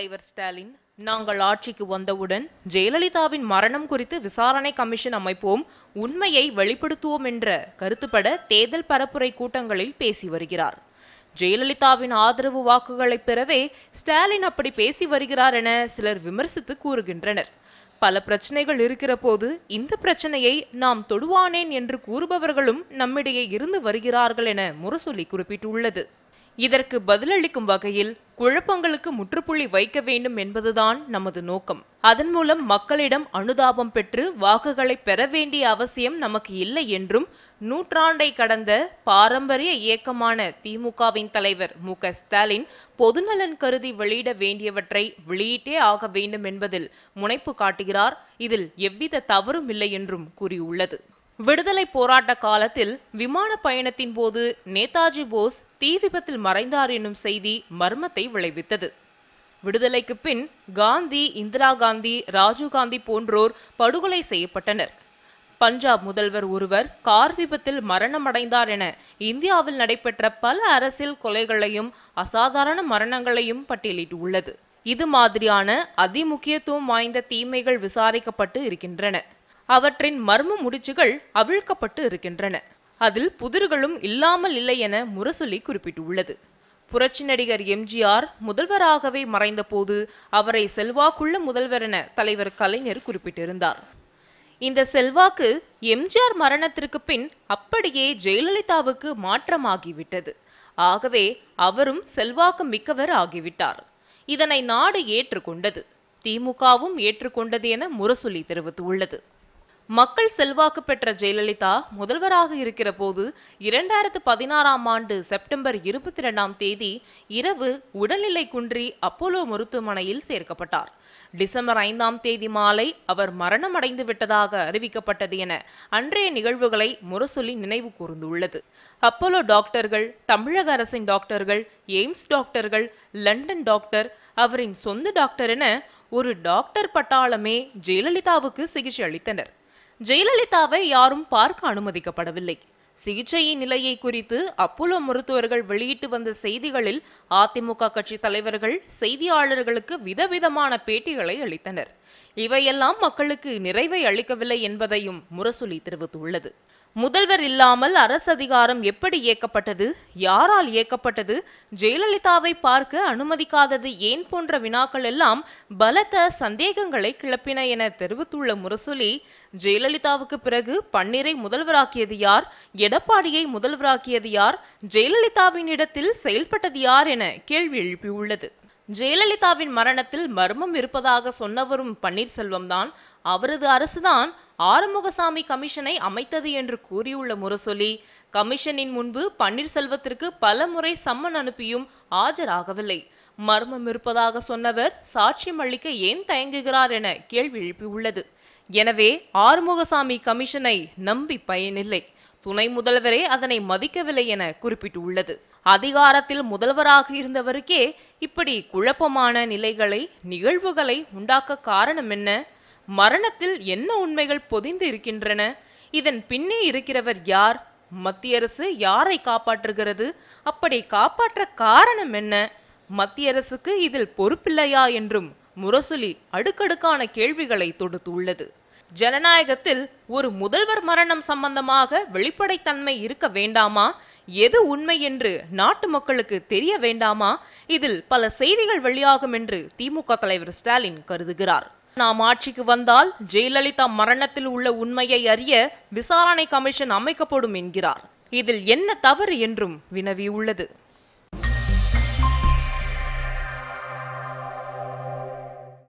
தலைவர் ஸ்டாலின் நாங்கள் ஆட்சிக்கு வந்தவுடன் ஜெயலலிதாவின் மரணம் குறித்து விசாரணை கமிஷன் அமைப்போம் உண்மையை வெளிப்படுத்துவோம் என்ற கருத்துப்பட தேர்தல் பரப்புரை கூட்டங்களில் பேசி வருகிறார். ஜெயலலிதாவின் ஆதரவு வாக்குகளை பெறவே ஸ்டாலின் அப்படி பேசி வருகிறார் என சிலர் விமர்சித்து கூறுகின்றனர். பல பிரச்சனைகள் இருக்கிற போது இந்த பிரச்சனையை நாம் தொடுவானேன் என்று கூறுபவர்களும் நம்மிடையே இருந்து வருகிறார்கள் என முரசொலி குறிப்பிட்டுள்ளது. இதற்கு பதிலளிக்கும் வகையில் குழப்பங்களுக்கு முற்றுப்புள்ளி வைக்க வேண்டும் என்பதுதான் நமது நோக்கம். அதன் மூலம் மக்களிடம் அனுதாபம் பெற்று வாக்குகளை பெற வேண்டிய அவசியம் நமக்கு இல்லை என்றும் நூற்றாண்டை கடந்த பாரம்பரிய இயக்கமான திமுகவின் தலைவர் மு க ஸ்டாலின் பொதுநலன் கருதி வெளியிட வேண்டியவற்றை வெளியிட்டே ஆக வேண்டும் என்பதில் முனைப்பு காட்டுகிறார். இதில் எவ்வித தவறும் இல்லை என்றும் கூறியுள்ளது. விடுதலை போராட்ட காலத்தில் விமான பயணத்தின் போது நேதாஜி போஸ் தீ விபத்தில் மறைந்தார் என்னும் செய்தி மர்மத்தை விளைவித்தது. விடுதலைக்கு பின் காந்தி இந்திரா காந்தி ராஜீவ் காந்தி போன்றோர் படுகொலை செய்யப்பட்டனர். பஞ்சாப் முதல்வர் ஒருவர் கார் விபத்தில் மரணமடைந்தார் என இந்தியாவில் நடைபெற்ற பல அரசியல் கொலைகளையும் அசாதாரண மரணங்களையும் பட்டியலிட்டுள்ளது. இது மாதிரியான அதிமுக்கியத்துவம் வாய்ந்த தீமைகள் விசாரிக்கப்பட்டு இருக்கின்றன. அவற்றின் மர்ம முடிச்சுகள் அவிழ்க்கப்பட்டு இருக்கின்றன. அதில் புதிர்களும் இல்லாமல் இல்லை என முரசொலி குறிப்பிட்டுள்ளது. புரட்சி நடிகர் எம்ஜிஆர் முதல்வராகவே மறைந்தபோது அவரை செல்வாக்குள்ள முதல்வர் என தலைவர் கலைஞர் குறிப்பிட்டிருந்தார். இந்த செல்வாக்கு எம்ஜிஆர் மரணத்திற்கு பின் அப்படியே ஜெயலலிதாவுக்கு மாற்றமாகிவிட்டது. ஆகவே அவரும் செல்வாக்கு மிக்கவர் ஆகிவிட்டார். இதனை நாடு ஏற்றுக்கொண்டது. திமுகவும் ஏற்றுக்கொண்டது என முரசொலி தெரிவித்துள்ளது. மக்கள் செல்வாக்கு பெற்ற ஜெயலலிதா முதல்வராக இருக்கிற போது இரண்டாயிரத்து பதினாறாம் ஆண்டு செப்டம்பர் இருபத்தி இரண்டாம் தேதி இரவு உடல்நிலை குன்றி அப்போலோ மருத்துவமனையில் சேர்க்கப்பட்டார். டிசம்பர் ஐந்தாம் தேதி மாலை அவர் மரணமடைந்து விட்டதாக அறிவிக்கப்பட்டது என அன்றைய நிகழ்வுகளை முரசொலி நினைவு கூர்ந்துள்ளது. அப்போலோ டாக்டர்கள் தமிழக அரசின் டாக்டர்கள் எய்ம்ஸ் டாக்டர்கள் லண்டன் டாக்டர் அவரின் சொந்த டாக்டர் என ஒரு டாக்டர் பட்டாளமே ஜெயலலிதாவுக்கு சிகிச்சை அளித்தனர். ஜெயலலிதாவை யாரும் பார்க்க அனுமதிக்கப்படவில்லை. சிகிச்சையின் நிலையை குறித்து அப்போலோ மருத்துவர்கள் வெளியிட்டு வந்த செய்திகளில் அதிமுக கட்சி தலைவர்கள் செய்தியாளர்களுக்கு விதவிதமான பேட்டிகளை அளித்தனர். இவையெல்லாம் மக்களுக்கு நிறைவை அளிக்கவில்லை என்பதையும் முரசொலி தெரிவித்துள்ளது. முதல்வர் இல்லாமல் அரசு அதிகாரம் எப்படி இயக்கப்பட்டது யாரால் இயக்கப்பட்டது ஜெயலலிதாவை பார்க்க அனுமதிக்காதது ஏன் போன்ற வினாக்கள் எல்லாம் பலத்த சந்தேகங்களை கிளப்பின என தெரிவித்துள்ள முரசொலி ஜெயலலிதாவுக்கு பிறகு பன்னீரை முதல்வராக்கியது யார் எடப்பாடியை முதல்வராக்கியது யார் ஜெயலலிதாவின் இடத்தில் செயல்பட்டது யார் என கேள்வி எழுப்பியுள்ளது. ஜெயலலிதாவின் மரணத்தில் மர்மம் இருப்பதாக சொன்னவரும் பன்னீர்செல்வம் தான். அவரது அரசுதான் ஆறுமுகசாமி கமிஷனை அமைத்தது என்று கூறியுள்ள முரசொலி கமிஷனின் முன்பு பன்னீர்செல்வத்திற்கு பல முறை சம்மன் அனுப்பியும் ஆஜராகவில்லை. மர்மம் இருப்பதாக சொன்னவர் சாட்சியம் அளிக்க ஏன் தயங்குகிறார் என கேள்வி எழுப்பியுள்ளது. எனவே ஆறுமுகசாமி கமிஷனை நம்பி பயனில்லை. துணை முதல்வரே அதனை மதிக்கவில்லை என குறிப்பிட்டுள்ளது. அதிகாரத்தில் முதல்வராக இருந்தவருக்கே இப்படி குழப்பமான நிலைகளை நிகழ்வுகளை உண்டாக்க காரணம் என்ன? மரணத்தில் என்ன உண்மைகள் பொதிந்து இருக்கின்றன? இதன் பின்னே இருக்கிறவர் யார்? மத்திய அரசு யாரை காப்பாற்றுகிறது? அப்படி காப்பாற்ற காரணம் என்ன? மத்திய அரசுக்கு இதில் பொறுப்பில்லையா என்றும் முரசொலி அடுக்கடுக்கான கேள்விகளை தொடுத்துள்ளது. ஜனநாயகத்தில் ஒரு முதல்வர் மரணம் சம்பந்தமாக வெளிப்படைத்தன்மை இருக்க வேண்டாமா? எது உண்மை என்று நாட்டு மக்களுக்கு தெரிய வேண்டாமா? இதில் பல செய்திகள் வெளியாகும் என்று திமுக தலைவர் ஸ்டாலின் கருதுகிறார். நாம் ஆட்சிக்கு வந்தால் ஜெயலலிதா மரணத்தில் உள்ள உண்மையை அறிய விசாரணை கமிஷன் அமைக்கப்படும் என்கிறார். இதில் என்ன தவறு என்றும் வினவியுள்ளது.